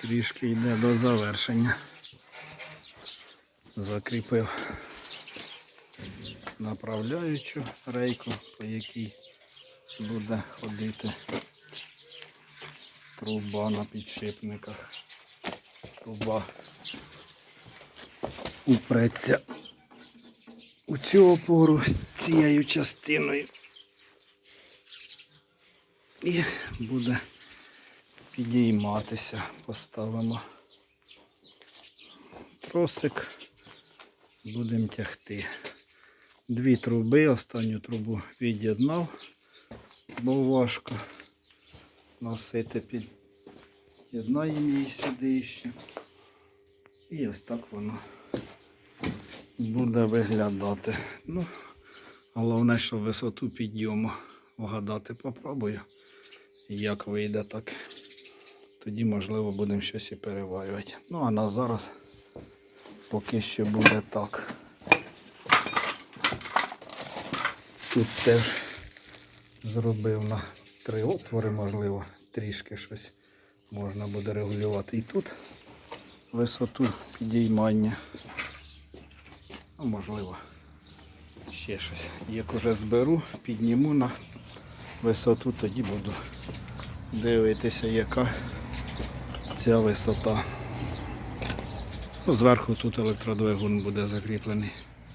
Трішки йде до завершення. Закріпив направляючу рейку, по якій буде ходити труба на підшипниках. Труба упреться у цю опору цією частиною. І буде підійматися. Поставимо тросик, будемо тягти. Дві труби, останню трубу від'єднав, бо важко носити під єднаємо її сюди ще. І ось так воно буде виглядати. Ну, головне, що висоту підйому вгадати попробую. Як вийде так. Тоді, можливо, будемо щось і переварювати. Ну, а на зараз поки що буде так. Тут теж зробив на три отвори, можливо, трішки щось можна буде регулювати. І тут висоту підіймання. Ну, можливо, ще щось. Як уже зберу, підніму на висоту, тоді буду дивитися, яка ця висота. Зверху тут електродвигун буде закріплений.